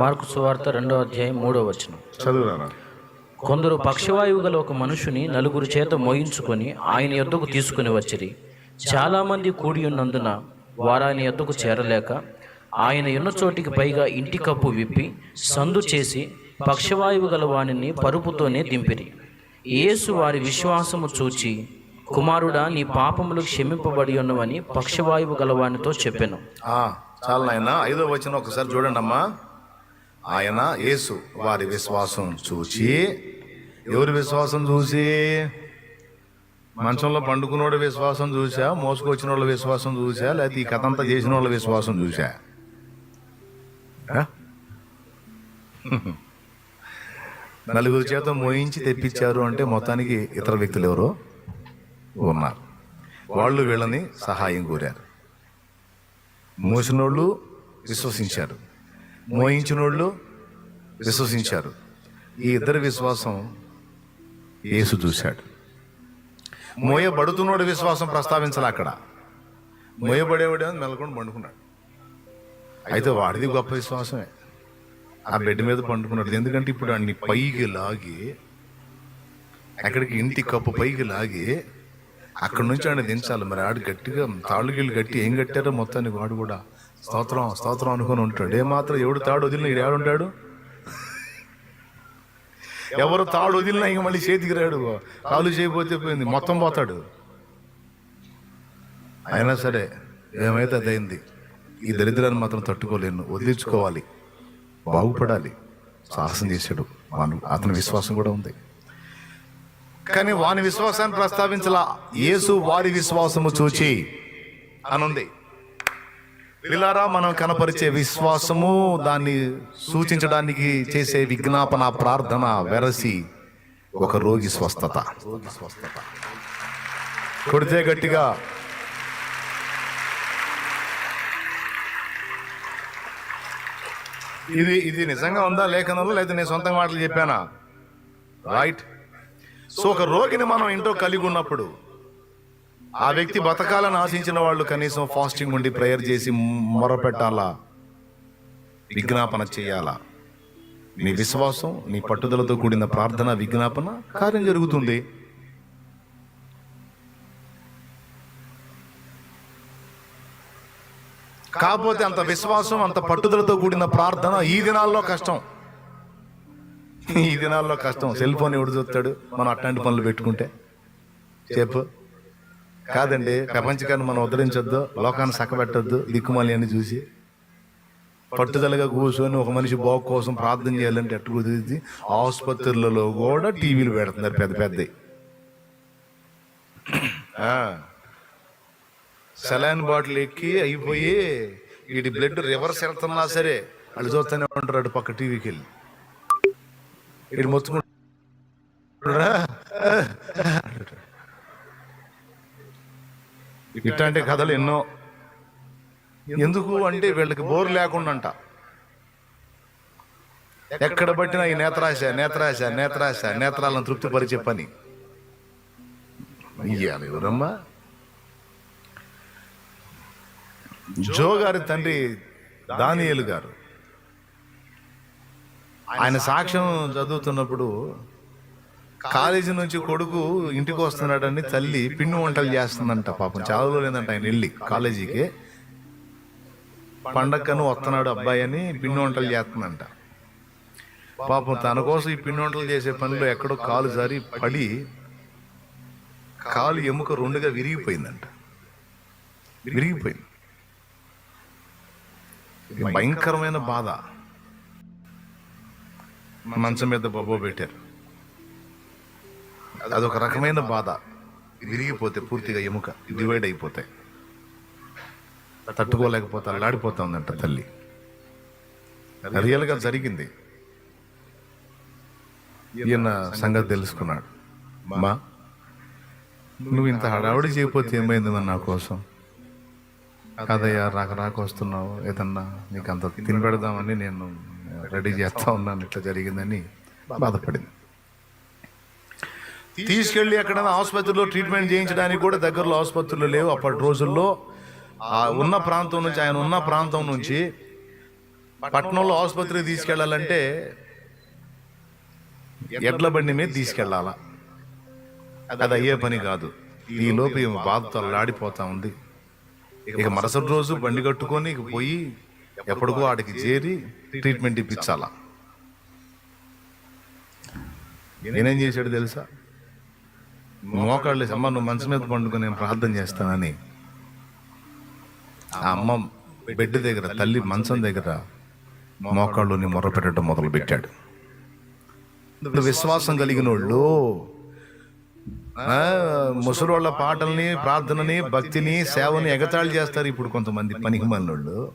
Mark సువార్త రెండో అధ్యాయం మూడో వచనం. చదువురారా కొందరు పక్షవాయువు గల ఒక మనుషుని నలుగురు చేత మోయించుకొని ఆయన యొద్దకు తీసుకుని వచ్చిరి. చాలామంది కూడి ఉన్నందున వారు ఆయన యొద్దకు చేరలేక ఆయన ఉన్న చోటికి పైగా ఇంటి కప్పు విప్పి సందు చేసి పక్షవాయువు గల వానిని పరుపుతోనే దింపిరి. యేసు వారి విశ్వాసము చూచి కుమారుడా నీ పాపములు క్షమింపబడి ఉన్నవని పక్షవాయువు గలవానితో చెప్పెను. చాలు నాయన. ఐదో వచ్చిన ఒకసారి చూడండి అమ్మా ఆయన యేసు వారి విశ్వాసం చూచి ఎవరి విశ్వాసం చూసి? మంచంలో పండుకున్నోడు విశ్వాసం చూసా మోసుకొచ్చిన వాళ్ళ విశ్వాసం చూసా లేకపోతే ఈ కథ అంతా చేసిన వాళ్ళ విశ్వాసం చూసా నలుగురు చేత మోయించి తెప్పించారు అంటే మొత్తానికి ఇతర వ్యక్తులు ఎవరో ఉన్నారు. వాళ్ళు వీళ్ళని సహాయం కోరారు. మోసినోళ్ళు విశ్వసించారు. మోయించినోళ్ళు విశ్వసించారు. ఈ ఇద్దరి విశ్వాసం యేసు చూశాడు. మోయబడుతున్నోడు విశ్వాసం ప్రస్తావించాలి అక్కడ. మోయబడేవాడే మెలకొని పండుకున్నాడు. అయితే వాడిది గొప్ప విశ్వాసమే. ఆ బెడ్ మీద పండుకున్నాడు. ఎందుకంటే ఇప్పుడు అన్ని పైకి లాగి అక్కడికి ఇంటి కప్పు పైకి లాగి అక్కడ నుంచి ఆయన దించాలి. మరి ఆడు గట్టిగా తాళ్ళు గట్టి ఏం కట్టారో మొత్తానికి వాడు కూడా స్తోత్రం స్తోత్రం అనుకొని ఉంటాడు. ఏమాత్రం ఎవడు తాడు వదిలిన ఇక్కడ ఏడుంటాడు? ఎవరు తాడు వదిలినా ఇంక మళ్ళీ చేతికి రాడు. కాలు చేయబోతే పోయింది మొత్తం పోతాడు. అయినా సరే ఏమైతే అదైంది ఈ దరిద్రాన్ని మాత్రం తట్టుకోలేను. వదిలించుకోవాలి. బాగుపడాలి. సాహసం చేశాడు. వాను అతని విశ్వాసం కూడా ఉంది. కానీ వాని విశ్వాసాన్ని ప్రస్తావించలా. యేసు వారి విశ్వాసము చూచి అనుంది. పిల్లారా మనం కనపరిచే విశ్వాసము దాన్ని సూచించడానికి చేసే విజ్ఞాపన ప్రార్థన వెరసి ఒక రోగి స్వస్థత. రోగి స్వస్థత కొడితే గట్టిగా ఇది ఇది నిజంగా ఉందా లేఖనంలో? లేదా నేను సొంత మాటలు చెప్పానా? రైట్ సో ఒక రోగిని మనం ఇంట్లో కలిగి ఉన్నప్పుడు ఆ వ్యక్తి బతకాలని ఆశించిన వాళ్ళు కనీసం ఫాస్టింగ్ ఉండి ప్రేయర్ చేసి మొరపెట్టాలా? విజ్ఞాపన చేయాలా? నీ విశ్వాసం నీ పట్టుదలతో కూడిన ప్రార్థన విజ్ఞాపన కార్యం జరుగుతుంది. కాకపోతే అంత విశ్వాసం అంత పట్టుదలతో కూడిన ప్రార్థన ఈ దినాల్లో కష్టం. ఈ దినాల్లో కష్టం. సెల్ ఫోన్ ఎవడు చూస్తాడు? మనం అట్లాంటి పనులు పెట్టుకుంటే. చెప్పు. కాదండి ప్రపంచకాన్ని మనం ఉద్ధరించొద్దు లోకాన్ని సక్కబెట్టద్దు దిక్కుమాలి అని చూసి పట్టుదలగా కూర్చొని ఒక మనిషి బాగు కోసం ప్రార్థన చేయాలంటే ఎట్టు కుదిరింది ఆసుపత్రులలో కూడా టీవీలు పెడుతున్నారు పెద్ద పెద్దవి సెలైన్ బాటిల్ ఎక్కి అయిపోయి వీడి బ్లడ్ రివర్స్ వెళ్తున్నా సరే వాళ్ళు చూస్తూనే ఉంటారు అటు పక్క టీవీకి వెళ్ళి. వీడు మొత్తుకుంటారా ఇట్లాంటి కథలు ఎన్నో. ఎందుకు అంటే వీళ్ళకి బోర్ లేకుండా ఎక్కడ పట్టినా ఈ నేత్రాశ నేత్రాశ నేత్రాశ నేత్రాలను తృప్తిపరిచే పని. ఇయ్యాలి ఎవరమ్మా? జో గారి తండ్రి దానియలు గారు. ఆయన సాక్ష్యం చదువుతున్నప్పుడు కాలేజీ నుంచి కొడుకు ఇంటికి వస్తున్నాడని తల్లి పిండి వంటలు చేస్తుందంట పాపం. చదవలేదంట ఆయన వెళ్ళి కాలేజీకి. పండక్కను వస్తున్నాడు అబ్బాయి అని పిండి వంటలు చేస్తుందంట. పాపం తన కోసం ఈ పిండి వంటలు చేసే పనిలో ఎక్కడో కాలు జారి పడి కాలు ఎముక రెండుగా విరిగిపోయిందంట. విరిగిపోయింది. ఇది భయంకరమైన బాధ. మంచం మీద బొబ్బ పెట్టారు. అదొక రకమైన బాధ. విరిగిపోతే పూర్తిగా ఎముక డివైడ్ అయిపోతే. తట్టుకోలేకపోతే అల్లాడిపోతా ఉందంట తల్లి రియల్గా జరిగింది. ఈయన సంగతి తెలుసుకున్నాడు. మా నువ్వు ఇంత హడావుడి చేయకపోతే ఏమైంది మరి నా కోసం? కాదయ్యా రాక రాక వస్తున్నావు. ఏదన్నా నీకు అంత తిని పెడదామని నేను రెడీ చేస్తా ఉన్నాను. ఇట్లా జరిగిందని బాధపడింది. తీసుకెళ్ళి ఎక్కడైనా ఆసుపత్రిలో ట్రీట్మెంట్ చేయించడానికి కూడా దగ్గరలో ఆసుపత్రులు లేవు. అప్పటి రోజుల్లో ఆ ఉన్న ప్రాంతం నుంచి ఆయన ఉన్న ప్రాంతం నుంచి పట్టణంలో ఆసుపత్రికి తీసుకెళ్ళాలంటే ఎడ్ల బండి మీద తీసుకెళ్ళాలా? అది అయ్యే పని కాదు. ఈ లోపు ఈమె బాధతో లాడిపోతా ఉంది. ఇక మరుసటి రోజు బండి కట్టుకొని ఇక పోయి ఎప్పటికో ఆడికి చేరి ట్రీట్మెంట్ ఇప్పించాలా? నేనేం చేశాడు తెలుసా? మోకాళ్ళు అమ్మ నువ్వు మంచం మీద పండుకొని నేను ప్రార్థన చేస్తానని. ఆ అమ్మ బెడ్ దగ్గర తల్లి మంచం దగ్గర మోకాళ్ళుని మొర్ర పెట్టడం మొదలు పెట్టాడు విశ్వాసం కలిగిన వాళ్ళు ముసలి వాళ్ళ పాటల్ని ప్రార్థనని భక్తిని సేవని ఎగతాళి చేస్తారు ఇప్పుడు కొంతమంది పనికిమాలినోళ్ళు వాళ్ళు.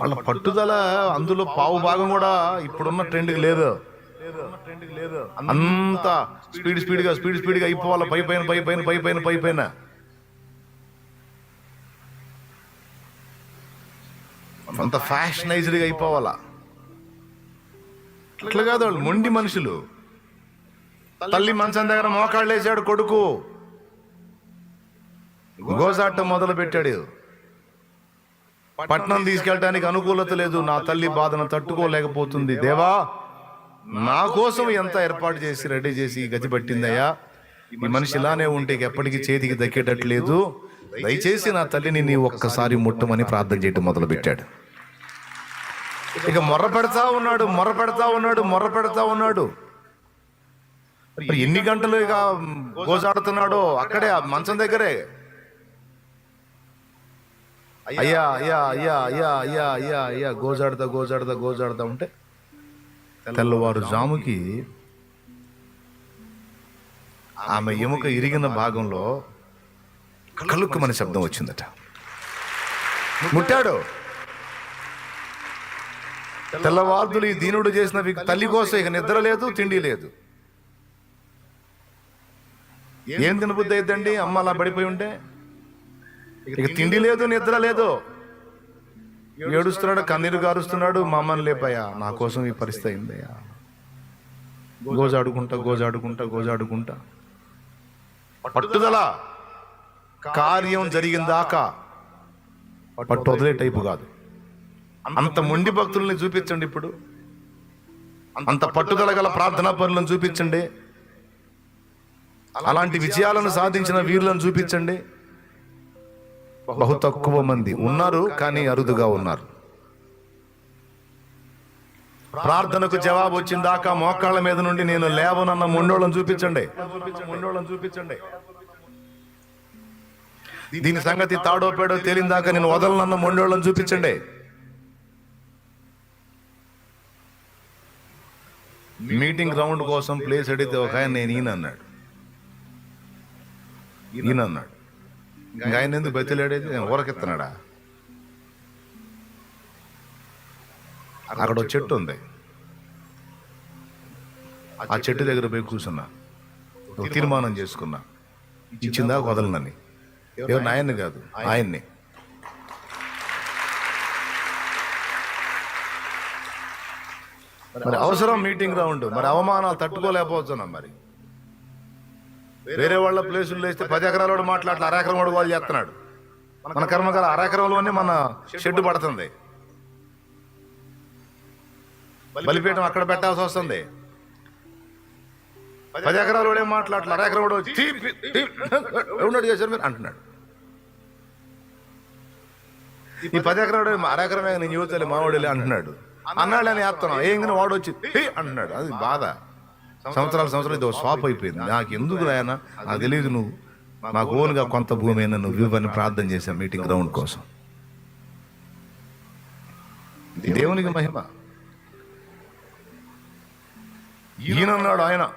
వాళ్ళ పట్టుదల అందులో పావు భాగం కూడా ఇప్పుడున్న ట్రెండ్కి లేదు. అంత స్పీడ్ స్పీడ్గా స్పీడ్ స్పీడ్గా అయిపోవాలి పై పైన పై పైన పై పైన పై పైన. అంత ఫ్యాషనైజ్డ్గా అయిపోవాలా అట్లా కాదు వాళ్ళు మొండి మనుషులు. తల్లి మంచం దగ్గర మోకాళ్ళు వేసాడు కొడుకు. గోజాటం మొదలు పెట్టాడు. పట్నం తీసుకెళ్ళడానికి అనుకూలత లేదు. నా తల్లి బాధను తట్టుకోలేకపోతుంది. దేవా నా కోసం ఎంత ఏర్పాటు చేసి రెడీ చేసి గతి పట్టిందయ్యా? ఈ మనిషి ఇలానే ఉంటే ఎప్పటికీ చేతికి దక్కేటట్లేదు. దయచేసి నా తల్లిని నీ ఒక్కసారి ముట్టమని ప్రార్థన చేయటం మొదలు పెట్టాడు ఇక మొర్ర పెడతా ఉన్నాడు మొర్ర పెడతా ఉన్నాడు మొర్ర పెడతా ఉన్నాడు ఎన్ని గంటలు ఇక గోజాడుతున్నాడో అక్కడే మంచం దగ్గరే. అయ్యా అయ్యా అయ్యా అయ్యా అయ్యా అయ్యా అయ్యా గోజాడతా గోజాడతా గోజాడుతా ఉంటే తెల్లవారు జాముకి ఆమె ఎముక ఇరిగిన భాగంలో కలుక్కుమని శబ్దం వచ్చిందట. ముట్టాడు. తెల్లవార్దులు ఈ దీనుడు చేసిన తల్లి కోసం ఇక నిద్ర లేదు తిండి లేదు. ఏం తినబుద్ధి అయిద్దండి? అమ్మ అలా పడిపోయి ఉంటే? ఇక తిండి లేదు నిద్ర లేదు. ఏడుస్తున్నాడు కన్నీరు గారుస్తున్నాడు మమ్మల్ని లేపయ్యా నా కోసం ఈ పరిస్థితి అయిందయ్యా గోజాడుకుంటా గోజాడుకుంటా గోజాడుకుంటా. పట్టుదల కార్యం జరిగిందాక పట్టు వదిలే టైపు కాదు. అంత మొండి భక్తుల్ని చూపించండి ఇప్పుడు. అంత పట్టుదల గల ప్రార్థనా పనులను చూపించండి. అలాంటి విజయాలను సాధించిన వీరులను చూపించండి. బహు తక్కువ మంది ఉన్నారు కానీ అరుదుగా ఉన్నారు. ప్రార్థనకు జవాబు వచ్చిన దాకా మోకాళ్ళ మీద నుండి నేను లేవనన్న మొండోళ్ళని చూపించండి. మొండోళ్ళని చూపించండి దీని సంగతి తాడో పేడో తేలిందాక నేను వదలనన్న మొండోళ్ళని చూపించండి. మీటింగ్ గ్రౌండ్ కోసం ప్లేస్ అడిగితే ఒక ఆయన నేను ఈయన అన్నాడు. ఈయన అన్నాడు. ఇంకా ఆయన ఎందుకు బతిలాడేది నేను ఊరకెత్తనాడా అక్కడ ఒక చెట్టు ఉంది ఆ చెట్టు దగ్గర పోయి కూర్చున్నా ఒక తీర్మానం చేసుకున్నా ఇచ్చిందా వదలనని ఎవరు ఆయన్ని కాదు ఆయన్ని మరి అవసరం మీటింగ్ రౌండ్ మరి అవమానాలు తట్టుకోలేకపోతున్నాం మరి వేరే వాళ్ళ ప్లేసుల్లో వేస్తే పది ఎకరాల వాడు మాట్లాడలే అరెకరం వాడు వాళ్ళు చేస్తున్నాడు. మన కర్మకాల అరెకరంలోనే మన షెడ్ పడుతుంది. బలిపీఠం అక్కడ పెట్టాల్సి వస్తుంది. పది ఎకరాలు వాడు ఏం మాట్లాడలే అరెకరం వాడు వచ్చి, చేశారు మీరు? అంటున్నాడు. ఈ పది ఎకరాడు అరెకరమే నేను యువతలే మావాడు అంటున్నాడు. అన్నాడు అని వేస్తున్నాం ఏం కానీ వాడు వచ్చి అంటున్నాడు. అది బాధ. సంవత్సరాల సంవత్సరాలు ఇది స్వాప్ అయిపోయింది. నాకు ఎందుకు రాయన నాకు తెలియదు నువ్వు. నాకు ఓన్గా కొంత భూమి అయినా నువ్వు ఇవ్వని ప్రార్థన చేశాను మీటింగ్ గ్రౌండ్ కోసం. దేవునికి మహిమ. ఈయనన్నాడు ఆయన.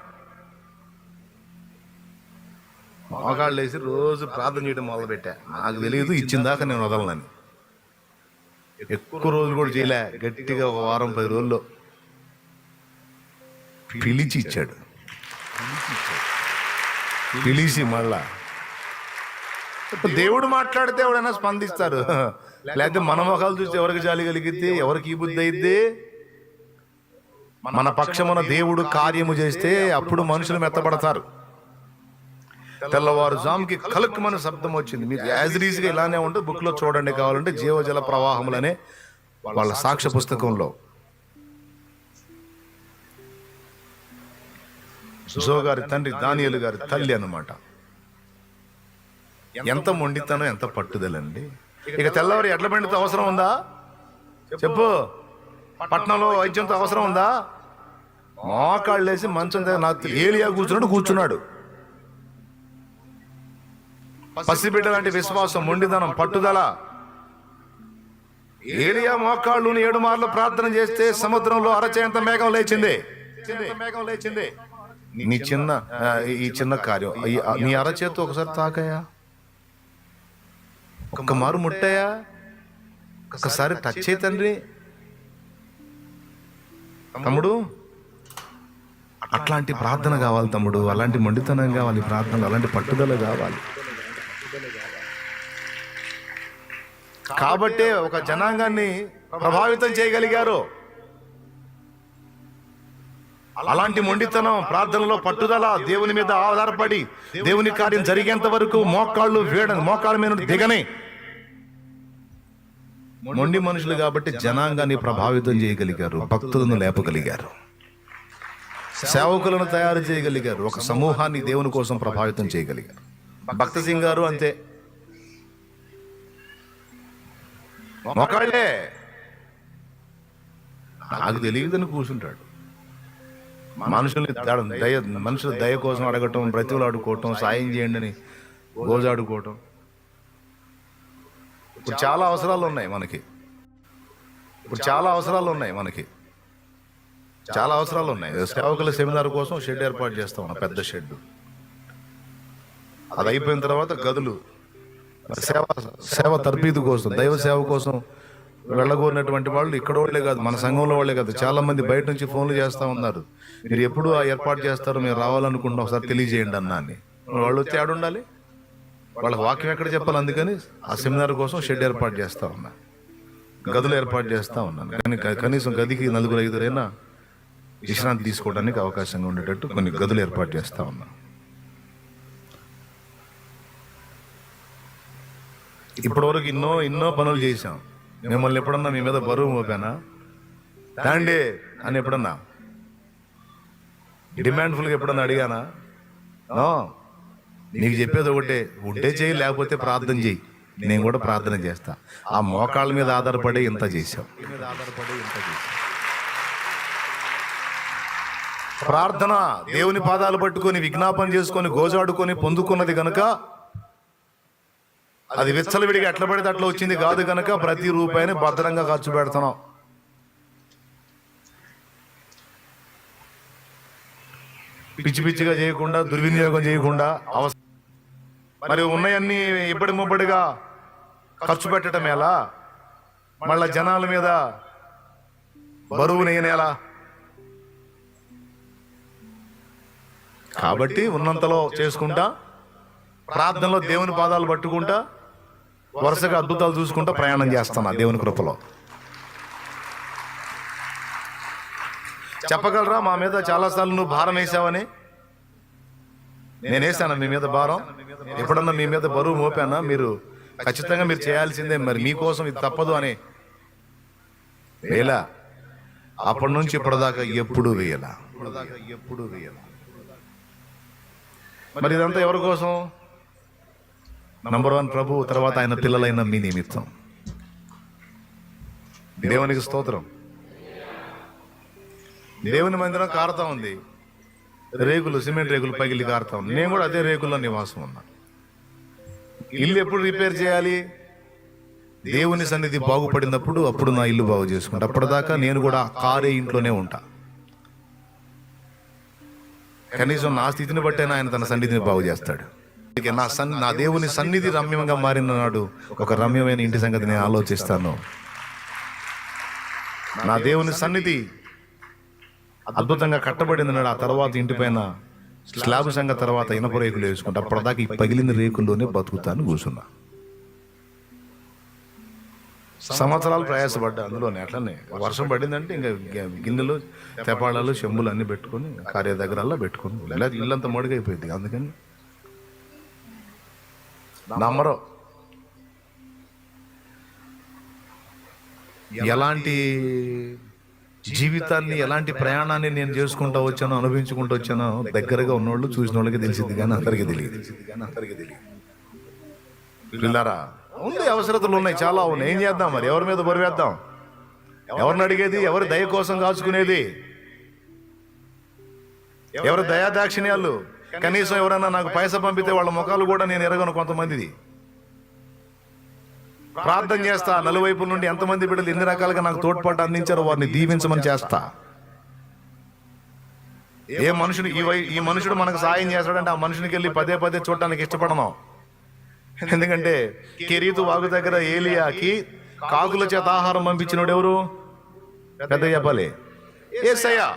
మోకాళ్ళు వేసి రోజు ప్రార్థన చేయడం మొదలుపెట్టా. నాకు తెలియదు ఇచ్చిన దాకా నేను వదలనని. ఎక్కువ రోజులు కూడా చేయలే. గట్టిగా ఒక వారం పది రోజుల్లో. పిలిచి ఇచ్చాడు పిలిచి మళ్ళా. దేవుడు మాట్లాడితే ఎవడైనా స్పందిస్తారు. లేకపోతే మన మొఖాలు చూసి ఎవరికి జాలి కలిగిద్ది? ఎవరికి ఈ బుద్ధి అయిద్ది? మన పక్షమున దేవుడు కార్యము చేస్తే అప్పుడు మనుషులు మెత్తబడతారు. తెల్లవారుజాముకి కలుక్కుమని శబ్దం వచ్చింది. మీకు యాజ్గా ఇలానే ఉంటుంది బుక్లో చూడండి కావాలంటే జీవజల ప్రవాహములనే వాళ్ళ సాక్ష్య పుస్తకంలో. జో గారి తండ్రి దానియలు గారి తల్లి అనమాట ఎంత మొండితనం ఎంత పట్టుదలండి. ఇక తెల్లవారి ఎడ్ల బండితో అవసరం ఉందా? చెప్పు. పట్నంలో వైద్యంతో అవసరం ఉందా? మోకాళ్ళేసి మంచం నాకు ఏలియా కూర్చున్నాడు కూర్చున్నాడు. పసిబిడ్డ లాంటి విశ్వాసం మొండితనం పట్టుదల. ఏలియా మోకాళ్ళు ఏడు మార్లు ప్రార్థన చేస్తే సముద్రంలో అరచేంత మేఘం లేచింది మేఘం లేచింది. నీ చిన్న ఈ చిన్న కార్యం. నీ అరచేతి ఒకసారి తాకయా ఒక్క మారు ముట్టాయా? ఒక్కసారి టచ్ చేయి తండ్రి. తమ్ముడు. అట్లాంటి ప్రార్థన కావాలి తమ్ముడు. అలాంటి మొండితనం కావాలి ప్రార్థన అలాంటి పట్టుదల కావాలి. కాబట్టే ఒక జనాంగాన్ని ప్రభావితం చేయగలిగారు. అలాంటి మొండితనం ప్రార్థనలో పట్టుదల దేవుని మీద ఆధారపడి దేవుని కార్యం జరిగేంత వరకు మోకాళ్ళు వేడ మోకాళ్ళ మీద దిగనే. మొండి మనుషులు కాబట్టి జనాంగాన్ని ప్రభావితం చేయగలిగారు భక్తులను లేపగలిగారు. సేవకులను తయారు చేయగలిగారు ఒక సమూహాన్ని దేవుని కోసం ప్రభావితం చేయగలిగారు. భక్త సింగ్ గారు అంతే. మొకాళ్ళే. నాకు తెలియదని కూర్చుంటాడు మనుషుల్ని దయ మనుషుల దయ కోసం అడగటం బ్రతివులాడుకోవటం సాయం చేయండి అని గోజాడుకోవటం ఇప్పుడు చాలా అవసరాలు ఉన్నాయి మనకి. ఇప్పుడు చాలా అవసరాలు ఉన్నాయి మనకి. చాలా అవసరాలు ఉన్నాయి. సేవకుల సెమినార్ కోసం షెడ్ ఏర్పాటు చేస్తాం మన పెద్ద షెడ్ అది అయిపోయిన తర్వాత గదులు సేవ సేవ తర్పీదు కోసం దైవ సేవ కోసం వెళ్ళగోరినటువంటి వాళ్ళు ఇక్కడ వాళ్ళే కాదు మన సంఘంలో వాళ్ళే కాదు. చాలా మంది బయట నుంచి ఫోన్లు చేస్తూ ఉన్నారు. మీరు ఎప్పుడు ఆ ఏర్పాటు చేస్తారో మేము రావాలనుకుంటున్నాం ఒకసారి తెలియజేయండి అన్న అని. వాళ్ళు వచ్చి ఆడ ఉండాలి. వాళ్ళకి వాక్యం ఎక్కడ చెప్పాలి అందుకని ఆ సెమినార్ కోసం షెడ్ ఏర్పాటు చేస్తా ఉన్నా. గదులు ఏర్పాటు చేస్తూ ఉన్నాను కానీ కనీసం గదికి నలుగురు ఐదురైనా విశ్రాంతి తీసుకోవడానికి అవకాశంగా ఉండేటట్టు కొన్ని గదులు ఏర్పాటు చేస్తూ ఉన్నాను ఇప్పటివరకు ఎన్నో ఎన్నో పనులు చేశాం. మిమ్మల్ని ఎప్పుడన్నా మీ మీద బరువు మోపానా? తాండి అని ఎప్పుడన్నా? డిమాండ్ఫుల్గా ఎప్పుడన్నా అడిగానా? నీకు చెప్పేది ఒకటే ఉంటే చేయి లేకపోతే ప్రార్థన చేయి. నేను కూడా ప్రార్థన చేస్తా. ఆ మోకాళ్ళ మీద ఆధారపడి ఇంత చేశాం ప్రార్థన దేవుని పాదాలు పట్టుకొని విజ్ఞాపన చేసుకొని గోజాడుకొని పొందుకున్నది కనుక అది విచ్చలవిడిగా ఎట్లా పడితే అట్లా వచ్చింది కాదు కనుక ప్రతి రూపాయిని భద్రంగా ఖర్చు పెడుతున్నాం. పిచ్చి పిచ్చిగా చేయకుండా దుర్వినియోగం చేయకుండా అవసరం మరి ఉన్నాయన్నీ ఇబ్బడి ముబ్బడిగా ఖర్చు పెట్టడం ఎలా? మళ్ళా జనాల మీద బరువు నేనేలా? కాబట్టి ఉన్నంతలో చేసుకుంటా ప్రార్థనలో దేవుని పాదాలు పట్టుకుంటా వరుసగా అద్భుతాలు చూసుకుంటా ప్రయాణం చేస్తున్నా దేవుని కృపలో. చెప్పగలరా? మా మీద చాలాసార్లు నువ్వు భారం వేసావని? నేను వేసాను మీ మీద భారం? ఎప్పుడన్నా మీ మీద బరువు మోపానా? మీరు ఖచ్చితంగా మీరు చేయాల్సిందే మరి మీకోసం ఇది తప్పదు అని. వేలా? అప్పటి నుంచి ఇప్పటిదాకా ఎప్పుడు వేయలా ఎప్పుడు వేయలా? మరి ఇదంతా ఎవరి కోసం? నంబర్ వన్ ప్రభు తర్వాత ఆయన పిల్లలైన మీ నిమిత్తం. దేవునికి స్తోత్రం. దేవుని మందిరం కారుతా ఉంది. రేకులు సిమెంట్ రేకులు పగిలి కారుతా ఉంది. నేను కూడా అదే రేకుల్లో నివాసం ఉన్నా. ఇల్లు ఎప్పుడు రిపేర్ చేయాలి? దేవుని సన్నిధి బాగుపడినప్పుడు అప్పుడు నా ఇల్లు బాగు చేసుకుంటా. అప్పటిదాకా నేను కూడా కారే ఇంట్లోనే ఉంటా. కనీసం నా స్థితిని బట్టే ఆయన తన సన్నిధిని బాగు చేస్తాడు. నా సన్ నా దేవుని సన్నిధి రమ్యంగా మారిన నాడు ఒక రమ్యమైన ఇంటి సంగతి నేను ఆలోచిస్తాను. నా దేవుని సన్నిధి అద్భుతంగా కట్టబడింది నాడు ఆ తర్వాత ఇంటిపైన స్లాబ్ సంగ తర్వాత ఇనప రేకులు వేసుకుంటా అప్పటిదాకా ఈ పగిలిన రేకుల్లోనే బతుకుతాను కూర్చున్నా. సంవత్సరాలు ప్రయాసపడ్డా అందులోనే అట్లనే వర్షం పడిందంటే ఇంకా గిన్నెలు తెపాళాలు చెంబులు అన్నీ పెట్టుకొని కార్య దగ్గరల్లో పెట్టుకొని లేదా ఇల్లంతా మడుగైపోయింది అందుకని నమ్మరు. ఎలాంటి జీవితాన్ని ఎలాంటి ప్రయాణాన్ని నేను చేసుకుంటూ వచ్చానో అనుభవించుకుంటూ వచ్చానో దగ్గరగా ఉన్నోళ్ళు చూసిన వాళ్ళకి తెలిసింది కానీ అందరికీ తెలియదు. కానీ అందరికీ తెలియదు పిల్లరా ఉంది అవసరతలు ఉన్నాయి చాలా ఉన్నాయి. ఏం చేద్దాం మరి? ఎవరి మీద బరివేద్దాం ఎవరిని అడిగేది? ఎవరి దయ కోసం కాచుకునేది? ఎవరి దయా దాక్షిణ్యాలు కనీసం ఎవరైనా నాకు పైస పంపితే వాళ్ళ ముఖాలు కూడా నేను ఎరగను కొంతమందిది. ప్రార్థన చేస్తా నలువైపుల నుండి ఎంతమంది బిడ్డలు ఎన్ని రకాలుగా నాకు తోడ్పాటు అందించారో వారిని దీవించమని చేస్తా. ఏ మనుషుడు ఈ వై ఈ మనుషుడు మనకు సాయం చేస్తాడంటే ఆ మనుషునికి వెళ్ళి పదే పదే చూడటానికి ఇష్టపడను. ఎందుకంటే కెరీతు వాగు దగ్గర ఏలియాకి కాకుల చేత ఆహారం పంపించినోడు ఎవరు? పెద్ద చెప్పాలి ఏసయ్యా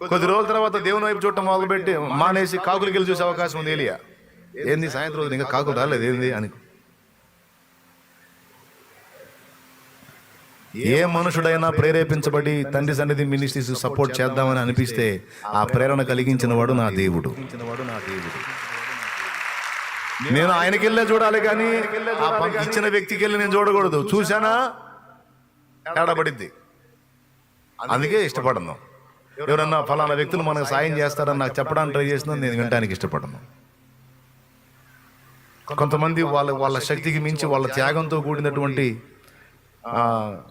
కొద్ది రోజుల తర్వాత దేవుని వైపు చూడటం మొదలుపెట్టి మానేసి కాకులకి వెళ్ళి చూసే అవకాశం ఉంది ఏలియా. ఏంది సాయంత్రం రోజు ఇంకా కాకులు రాలేదు ఏంది అని. ఏ మనుషుడైనా ప్రేరేపించబడి తండ్రి సన్నిధి మినిస్ట్రీస్ సపోర్ట్ చేద్దామని అనిపిస్తే ఆ ప్రేరణ కలిగించిన వాడు నా దేవుడు. నేను ఆయనకి వెళ్ళే చూడాలి కానీ ఆ ఇచ్చిన వ్యక్తికి వెళ్ళి నేను చూడకూడదు. చూశానా? ఏడబడిద్ది. అందుకే ఇష్టపడను. ఎవరన్నా ఫలానా వ్యక్తులు మనకు సాయం చేస్తారని నాకు చెప్పడానికి ట్రై చేసినా నేను వినడానికి ఇష్టపడను. కొంతమంది వాళ్ళ వాళ్ళ శక్తికి మించి వాళ్ళ త్యాగంతో కూడినటువంటి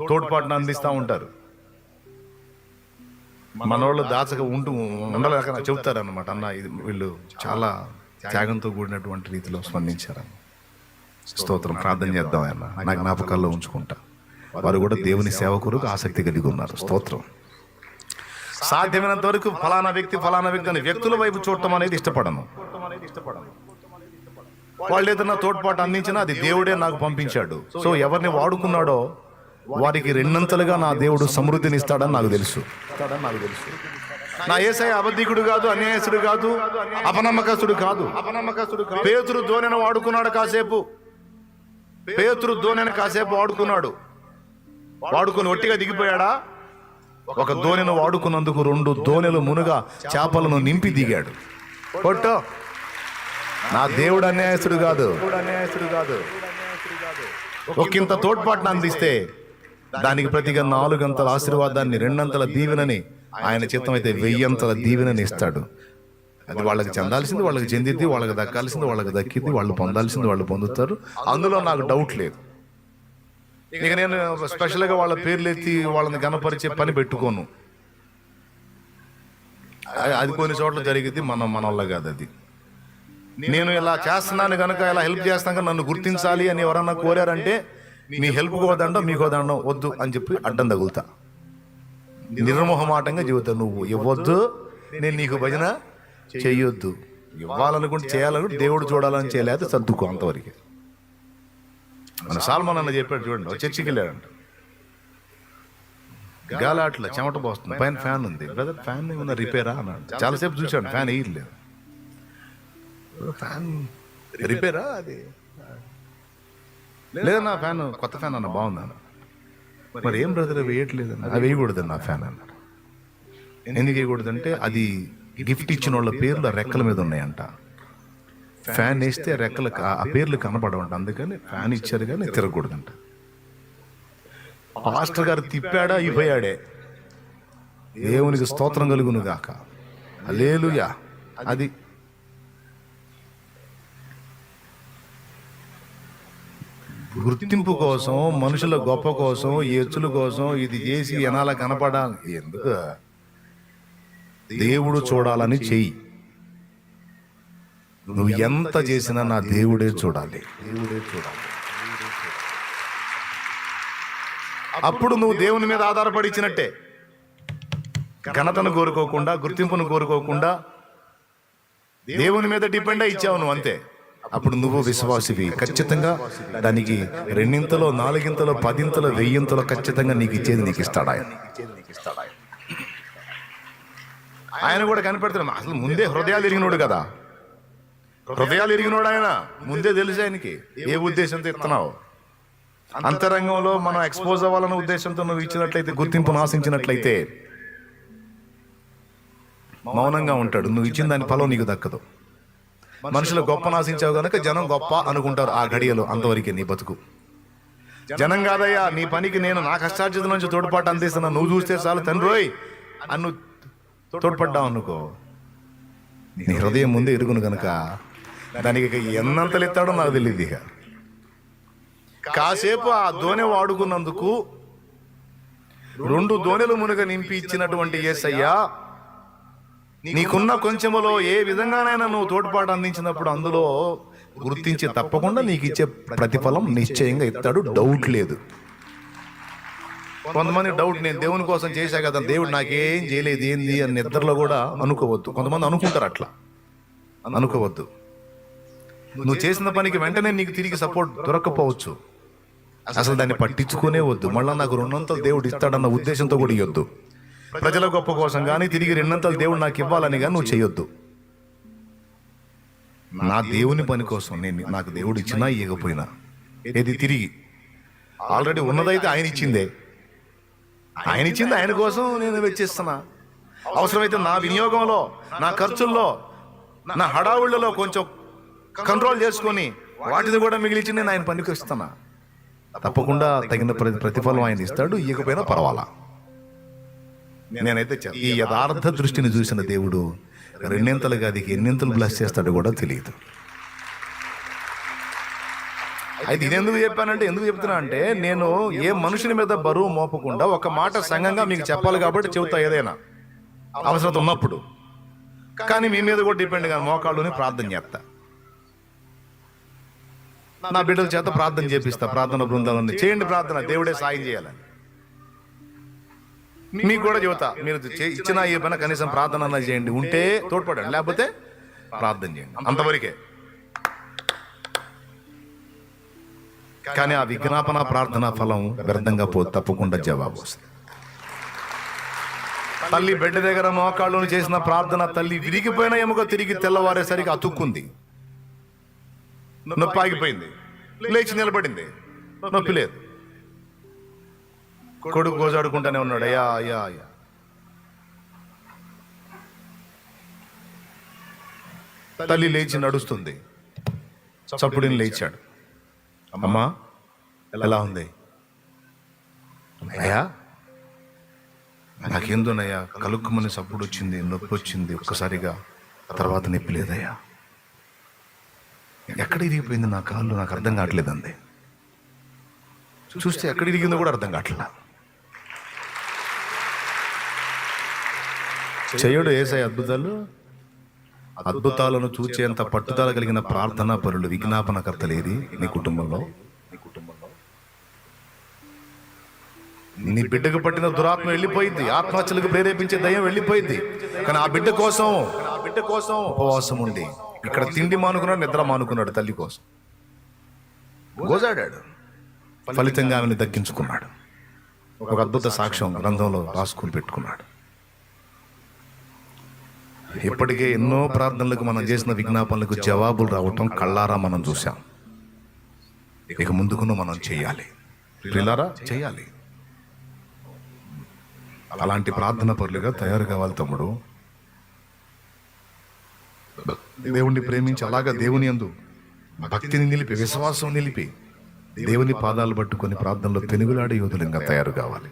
తోడ్పాటును అందిస్తూ ఉంటారు. మనోళ్ళు దాచక ఉంటూ ఉండలేక చెబుతారనమాట అన్న ఇది వీళ్ళు చాలా త్యాగంతో కూడినటువంటి రీతిలో స్పందించారన్న స్తోత్రం ప్రార్థన చేద్దాం అన్న నా జ్ఞాపకాల్లో ఉంచుకుంటా. వారు కూడా దేవుని సేవ కొరకు ఆసక్తి కలిగి ఉన్నారు. స్తోత్రం. సాధ్యమైనంత వరకు ఫలానా వ్యక్తి ఫలానా వ్యక్తి అని వ్యక్తుల వైపు చూడటం అనేది ఇష్టపడను. వాళ్ళు ఏదైనా తోడ్పాటు అందించినా అది దేవుడే నాకు పంపించాడు. సో ఎవరిని వాడుకున్నాడో వారికి రెండంతలుగా నా దేవుడు సమృద్ధిని ఇస్తాడని నాకు తెలుసు. నాకు తెలుసు నా ఏసై అబద్ధికుడు కాదు అన్యాయసుడు కాదు అపనమ్మకస్తుడు కాదు. అపనమ్మకస్తుడు పేతురు ధోనిని వాడుకున్నాడు కాసేపు. పేతురు ధోనిని కాసేపు వాడుకున్నాడు. వాడుకుని ఒట్టిగా దిగిపోయాడా? ఒక దోణిని వాడుకున్నందుకు రెండు దోణెలు మునుగా చేపలను నింపి దిగాడు. కొట్టో. నా దేవుడు అన్యాయస్తుడు కాదు. అన్యాయస్తుడు కాదు ఒకంత తోడ్పాటును అందిస్తే దానికి ప్రతిగా నాలుగంతల ఆశీర్వాదాన్ని రెండంతల దీవెనని ఆయన చిత్తం అయితే వెయ్యంతల దీవెనని ఇస్తాడు. అది వాళ్ళకి చెందాల్సింది వాళ్ళకి చెందిద్ది వాళ్ళకి దక్కాల్సింది వాళ్ళకి దక్కింది వాళ్ళు పొందాల్సింది వాళ్ళు పొందుతారు. అందులో నాకు డౌట్ లేదు. ఇక నేను స్పెషల్గా వాళ్ళ పేర్లు ఎత్తి వాళ్ళని గనపరిచే పని పెట్టుకోను. అది- అది కొన్ని చోట్ల జరిగింది మనం మన వల్ల కాదు అది. నేను ఇలా చేస్తున్నాను కనుక ఇలా హెల్ప్ చేస్తాను నన్ను గుర్తించాలి అని ఎవరన్నా కోరారంటే మీ హెల్ప్ కోదండం మీకు దండం వద్దు అని చెప్పి అడ్డం తగులుతా. నిర్మోహమాటంగా జీవితం నువ్వు ఇవ్వద్దు నేను నీకు భజన చెయ్యొద్దు. ఇవ్వాలనుకుంటే చేయాలనుకుంటే దేవుడు చూడాలని చేయలేదు సర్దుకో అంతవరకు. మన సాల్మన్ అన్న చెప్పాడు చూడండి చర్చికి వెళ్ళాడంట. గాలాట్ల చెమట పోస్తుంది పైన ఫ్యాన్ ఉంది. బ్రదర్ ఫ్యాన్ ఏమన్నా రిపేరా అన్నాడు. చాలాసేపు చూశాడు ఫ్యాన్ వేయలేదు ఫ్యాన్ రిపేరా? అది. లేదన్నా ఫ్యాన్ కొత్త ఫ్యాన్ అన్న బాగుందన్న మరి ఏం బ్రదర్ వేయట్లేదు అన్న. అది వేయకూడదు నా ఫ్యాన్ అన్నాడు. ఎందుకు వేయకూడదంటే అది గిఫ్ట్ ఇచ్చిన వాళ్ళ పేర్లు రెక్కల మీద ఉన్నాయంట. ఫ్యాన్ వేస్తే రెక్కలు ఆ పేర్లు కనపడవంట అందుకని ఫ్యాన్ ఇచ్చారు కానీ తిరగకూడదంట. పాస్టర్ గారు తిప్పాడా ఇవ్వయాడే. దేవునికి స్తోత్రం కలుగును గాక. అలేలుయా అది గుర్తింపు కోసం మనుషుల గొప్ప కోసం ఎచ్చుల కోసం ఇది చేసి ఎనాల కనపడాలి? ఎందుకు? దేవుడు చూడాలని చెయ్యి. నువ్వు ఎంత చేసినా నా దేవుడే చూడాలి. దేవుడే చూడాలి. అప్పుడు నువ్వు దేవుని మీద ఆధారపడి ఇచ్చినట్టే. ఘనతను కోరుకోకుండా గుర్తింపును కోరుకోకుండా దేవుని మీద డిపెండ్ అయి ఇచ్చావు నువ్వు అంతే. అప్పుడు నువ్వు విశ్వాసివి. ఖచ్చితంగా దానికి రెండింతలో నాలుగింతలో పదింతలో వెయ్యింతలో ఖచ్చితంగా నీకు ఇచ్చేది నీకు ఇస్తాడు ఆయన. ఆయన కూడా కనిపెడుతున్నాడు. అసలు ముందే హృదయాలు ఎరిగినోడు కదా. హృదయాలు ఎరిగినోడు ఆయన. ముందే తెలుసు ఆయనకి. ఏ ఉద్దేశంతో ఇస్తున్నావు? అంతరంగంలో మనం ఎక్స్పోజ్ అవ్వాలన్న ఉద్దేశంతో నువ్వు ఇచ్చినట్లయితే గుర్తింపు నాశించినట్లయితే మౌనంగా ఉంటాడు. నువ్వు ఇచ్చిన దాని ఫలం నీకు దక్కదు. మనుషులు గొప్ప నాశించావు కనుక జనం గొప్ప అనుకుంటారు ఆ ఘడియలో అంతవరకే నీ బతుకు. జనం కాదయ్యా నీ పనికి నేను నా కష్టార్జిత నుంచి తోడ్పాటు అందిస్తున్నా. నువ్వు చూస్తే చాలు తండ్రోయ్ అన్ను తోడ్పడ్డావు అనుకో. నీ హృదయం ముందే ఎరుగును కనుక దానికి ఎంత ఎన్నంతలు ఎత్తాడో నాకు తెలియదు ఇక. కాసేపు ఆ దోణి వాడుకున్నందుకు రెండు దోణెలు మునుగ నింపి ఇచ్చినటువంటి ఏసయ్యా నీకున్న కొంచెములో ఏ విధంగానైనా నువ్వు తోడ్పాటు అందించినప్పుడు అందులో గుర్తించి తప్పకుండా నీకు ఇచ్చే ప్రతిఫలం నిశ్చయంగా ఇస్తాడు. డౌట్ లేదు. కొంతమంది డౌట్ నేను దేవుని కోసం చేశా కదా దేవుడు నాకేం చేయలేదు ఏంది అని నిద్రలో కూడా అనుకోవద్దు. కొంతమంది అనుకుంటారు అట్లా. అనుకోవద్దు. నువ్వు చేసిన పనికి వెంటనే నీకు తిరిగి సపోర్ట్ దొరకకపోవచ్చు అసలు దాన్ని పట్టించుకునే వద్దు. మళ్ళీ నాకు రెండంతలు దేవుడు ఇస్తాడన్న ఉద్దేశంతో కూడా ఇవ్వద్దు ప్రజల గొప్ప కోసం కానీ తిరిగి రెండంతలు దేవుడు నాకు ఇవ్వాలని కానీ నువ్వు చేయొద్దు నా దేవుని పని కోసం నేను నాకు దేవుడు ఇచ్చినా ఇవ్వకపోయినా ఏది తిరిగి. ఆల్రెడీ ఉన్నదైతే ఆయన ఇచ్చిందే. ఆయన ఇచ్చింది ఆయన కోసం నేను వెచ్చిస్తున్నా. అవసరమైతే నా వినియోగంలో నా ఖర్చుల్లో నా హడావుళ్ళలో కొంచెం కంట్రోల్ చేసుకొని వాటిని కూడా మిగిలిచి నేను ఆయన పనికి వస్తున్నా. తప్పకుండా తగిన ప్రతి ప్రతిఫలం ఆయన ఇస్తాడు ఇవ్వకపోయినా పర్వాలా. నేనైతే ఈ యథార్థ దృష్టిని చూసిన దేవుడు రెండింతలుగా అది ఎన్నింతలు బ్లెస్ చేస్తాడో కూడా తెలియదు. అయితే ఇది ఎందుకు చెప్పానంటే ఎందుకు చెప్తున్నా అంటే నేను ఏ మనుషుని మీద బరువు మోపకుండా ఒక మాట సంఘంగా మీకు చెప్పాలి కాబట్టి చెబుతా ఏదైనా. అవసరం ఉన్నప్పుడు. కానీ మీ మీద కూడా డిపెండ్ కానీ మోకాళ్ళుని ప్రార్థన చేస్తా. నా బిడ్డల చేత ప్రార్థన చేపిస్తా. ప్రార్థన బృందాలని చేయండి ప్రార్థన. దేవుడే సాయం చేయాలని. మీకు కూడా చెబుతా. మీరు ఇచ్చిన ఇచ్చినా ఏ కనీసం ప్రార్థన అన్నా చేయండి. ఉంటే తోడ్పడండి. లేకపోతే ప్రార్థన చేయండి. అంతవరకే. కానీ ఆ విజ్ఞాపన ప్రార్థన ఫలం వ్యర్థంగా పో తప్పకుండా జవాబు వస్తుంది. తల్లి బిడ్డ దగ్గర మోకాళ్ళు చేసిన ప్రార్థన తల్లి విరిగిపోయిన ఎముక తిరిగి తెల్లవారేసరికి అతుక్కుంది. నొప్పి ఆగిపోయింది. లేచి నిలబడింది. నొప్పి లేదు. కొడుకు గోజాడుకుంటానే ఉన్నాడు. అయ్యా అయ్యా అయ్యా. తల్లి లేచి నడుస్తుంది. చప్పుడిని లేచాడు. అమ్మా ఎలా ఉంది? అయ్యా నాకేందోనయ్యా? కలుక్కుమని సప్పుడు వచ్చింది నొప్పి వచ్చింది ఒక్కసారిగా తర్వాత నొప్పి లేదయ్యా. ఎక్కడ ఇరిగిపోయింది నా కాళ్ళు నాకు అర్థం కావట్లేదు అంది చూస్తే ఎక్కడ ఇరిగిందో కూడా అర్థం కావట్లేదు చేయడు ఏసై అద్భుతాలు? అద్భుతాలను చూచేంత పట్టుదల కలిగిన ప్రార్థనా పరులు విజ్ఞాపనకర్తలేది నీ కుటుంబంలో? నీ కుటుంబంలో నీ బిడ్డకు పట్టిన దురాత్మ వెళ్ళిపోయింది. ఆత్మహత్యలకు ప్రేరేపించే దయ్యం వెళ్ళిపోయింది. కానీ ఆ బిడ్డ కోసం ఆ బిడ్డ కోసం ఉపవాసం ఉండి ఇక్కడ తిండి మానుకున్నాడు నిద్ర మానుకున్నాడు తల్లి కోసం. గోజాడాడు. ఫలితంగా ఆమెను దక్కించుకున్నాడు. ఒక అద్భుత సాక్ష్యం గ్రంథంలో రాసుకుని పెట్టుకున్నాడు. ఇప్పటికే ఎన్నో ప్రార్థనలకు మనం చేసిన విజ్ఞాపనలకు జవాబులు రావటం కళ్ళారా మనం చూసాం ఇక ముందుకును మనం చేయాలి. పిల్లారా చేయాలి. అలాంటి ప్రార్థన పరులుగా తయారు కావాలి తమ్ముడు. దేవుణ్ణి ప్రేమించి అలాగా దేవుని అందు భక్తిని నిలిపి విశ్వాసం నిలిపి దేవుని పాదాలు పట్టుకొని ప్రార్థనలో పెనుగులాడే యోధులంగా తయారు కావాలి.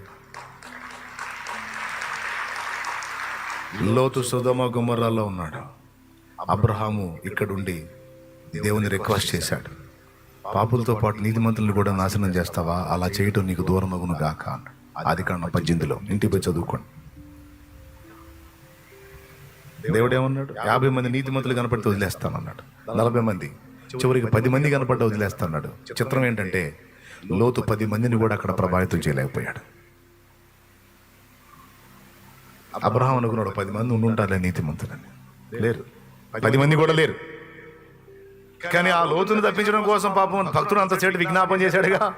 లోతు సుధమ గుమ్మరాల్లో ఉన్నాడు. అబ్రహాము ఇక్కడుండి దేవుని రిక్వెస్ట్ చేశాడు. పాపులతో పాటు నీతిమంతులను కూడా నాశనం చేస్తావా? అలా చేయటం నీకు దూరమగును గాక అది ఆది పద్దెనిమిదిలో ఇంటికి పోయి చదువుకోండి. దేవుడు ఏమన్నాడు? యాభై మంది నీతిమంతులు కనపడితే వదిలేస్తానన్నాడు. నలభై మంది. చివరికి పది మంది కనపడ్డ వదిలేస్తాడు చిత్రం ఏంటంటే లోతు పది మందిని కూడా అక్కడ ప్రభావితం చేయలేకపోయాడు. అబ్రహాం అనుకున్నాడు పది మంది ఉండుంటారులే నీతిమంతులని. లేరు. పది మంది కూడా లేరు. కానీ ఆ లోతును తప్పించడం కోసం పాపం భక్తుడు అంతసేటు విజ్ఞాపం చేశాడుగా.